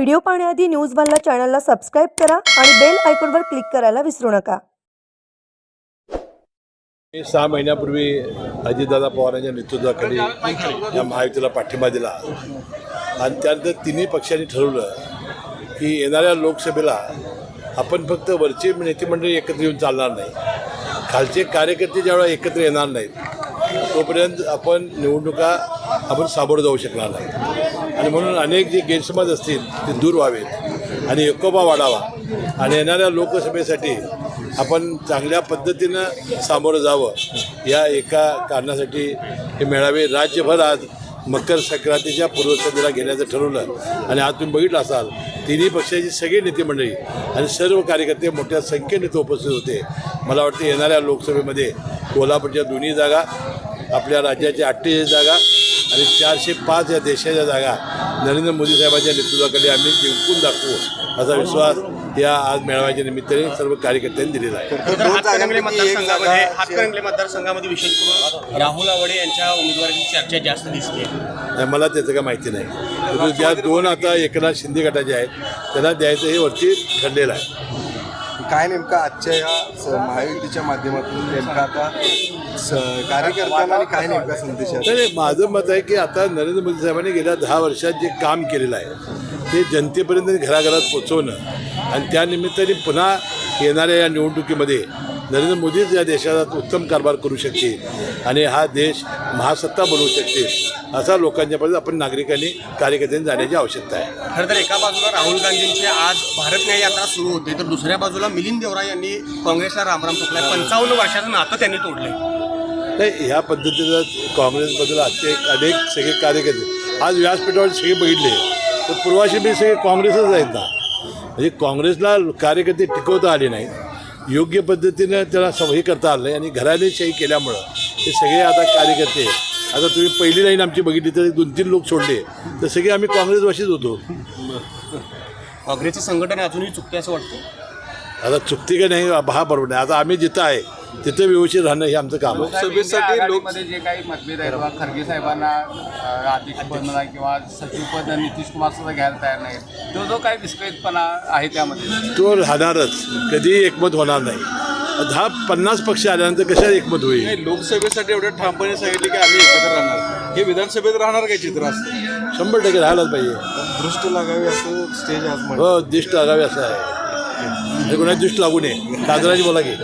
Video पाहण्याआधी news वाला चॅनलला सबस्क्राईब करा आणि बेल आयकॉनवर क्लिक करायला विसरू नका. मी सहा महिन्यापूर्वी अजितदादा पवारांच्या नेतृत्वाखाली या महायुतीला पाठिंबा दिला. आणि त्यानंतर तिन्ही पक्षांनी ठरवलं की येणाऱ्या लोकसभेला आपण फक्त वरची नेतेमंडळी एकत्र येऊन चालणार नाही. खालचे कार्यकर्ते ज्यावेळेला एकत्र येणार नाहीत तोपर्यंत आपण निवडणुका आपण सामोरं जाऊ शकणार नाही. आणि म्हणून अनेक जे गैरसमज असतील ते दूर व्हावेत आणि एकोबा वाढावा. आणि येणाऱ्या लोकसभेसाठी आपण चांगल्या पद्धतीनं सामोरं जावं या एका कारणासाठी हे मेळावे. राज्यभर आज मकर संक्रांतीच्या पूर्वसंध्येला घेण्याचं ठरवलं. आणि आज तुम्ही बघितलं असाल तिन्ही पक्षाची सगळी नेते मंडळी आणि सर्व कार्यकर्ते मोठ्या संख्येने तो उपस्थित होते. मला वाटते येणाऱ्या लोकसभेमध्ये कोल्हापूरच्या दोन्ही जागा आपल्या राज्याच्या अठ्ठेचाळीस जागा आणि चारशे पाच या देशाच्या जागा नरेंद्र मोदी साहेबांच्या नेतृत्वाखाली आम्ही जिंकून दाखवू असा विश्वास या आज मेळाव्याच्या निमित्ताने सर्व कार्यकर्त्यांनी दिलेला आहे. मतदारसंघामध्ये हातकणंगले मतदारसंघामध्ये विशेष करून राहुल आवडे यांच्या उमेदवाराची चर्चा जास्त दिसते. नाही, मला त्याचं काय माहिती नाही. ज्या दोन आता एकनाथ शिंदे गटाचे आहेत त्यांना द्यायचं हे वरती ठरलेलं आहे. काय नेमकं आजच्या या स- महायुतीच्या माध्यमातून नेमका आता स- कार्यकर्त्यांना आणि काय नेमका संदेश आहे? नाही नाही, माझं मत आहे की आता नरेंद्र मोदी साहेबांनी गेल्या दहा वर्षात जे काम केलेलं आहे ते जनतेपर्यंत घराघरात पोचवणं आणि त्यानिमित्ताने पुन्हा येणाऱ्या या निवडणुकीमध्ये नरेंद्र मोदीच या देशात उत्तम कारभार करू शकतील आणि हा देश महासत्ता बनवू शकतील असा लोकांच्यापर्यंत आपण नागरिकांनी कार्यकर्त्यांनी जाण्याची आवश्यकता आहे. खरं तर एका बाजूला राहुल गांधींची आज भारत न्याय यात्रा सुरू होते तर दुसऱ्या बाजूला मिलिंद देवरा यांनी काँग्रेसला रामराम ठोकलाय. पंचावन्न वर्षाचं नातं त्यांनी तोडलंय. नाही ह्या पद्धतीचं काँग्रेसबद्दल आजचे अनेक सगळे कार्यकर्ते आज व्यासपीठावर सगळे बघितले तर पूर्वाशी बी सगळे काँग्रेसच आहेत ना. म्हणजे काँग्रेसला कार्यकर्ते टिकवता आले नाहीत. योग्य पद्धतीनं त्याला हे करता आलं नाही. आणि घराणेशाही केल्यामुळं हे सगळे आता कार्यकर्ते आता तुम्ही पहिली लाईन आमची बघितली तर दोन तीन लोक सोडले. तर सगळे आम्ही काँग्रेसवाशीच होतो. काँग्रेसची संघटना अजूनही चुकते असं वाटतं? आता चुकती का नाही हा बरोबर नाही. आता आम्ही जिथं आहे तिथं व्यवस्थित राहणं हे आमचं काम आहे. लोकसभेसाठी लोक आघाडीमध्ये जे काही मतभेद आहेत किंवा खरगे साहेबांना अ, म्हणा किंवा सचिवपद नितीश कुमार सुद्धा घ्यायला तयार नाहीत. तो जो काही विस्कळीतपणा आहे त्यामध्ये. तो राहणारच. कधीही एकमत होणार नाही. दहा पन्नास पक्ष आल्यानंतर कशा एकमत होईल? नाही, लोकसभेसाठी एवढं ठामपणे सांगितले की आम्ही एकत्र राहणार. हे विधानसभेत राहणार काय चित्र असतं शंभर टक्के राहायलाच पाहिजे. दृष्ट लागावी असं स्टेज आज. हो दिष्ट लागावे असं आहे. कोणाची दृष्ट लागू नये. काजराची बोला की.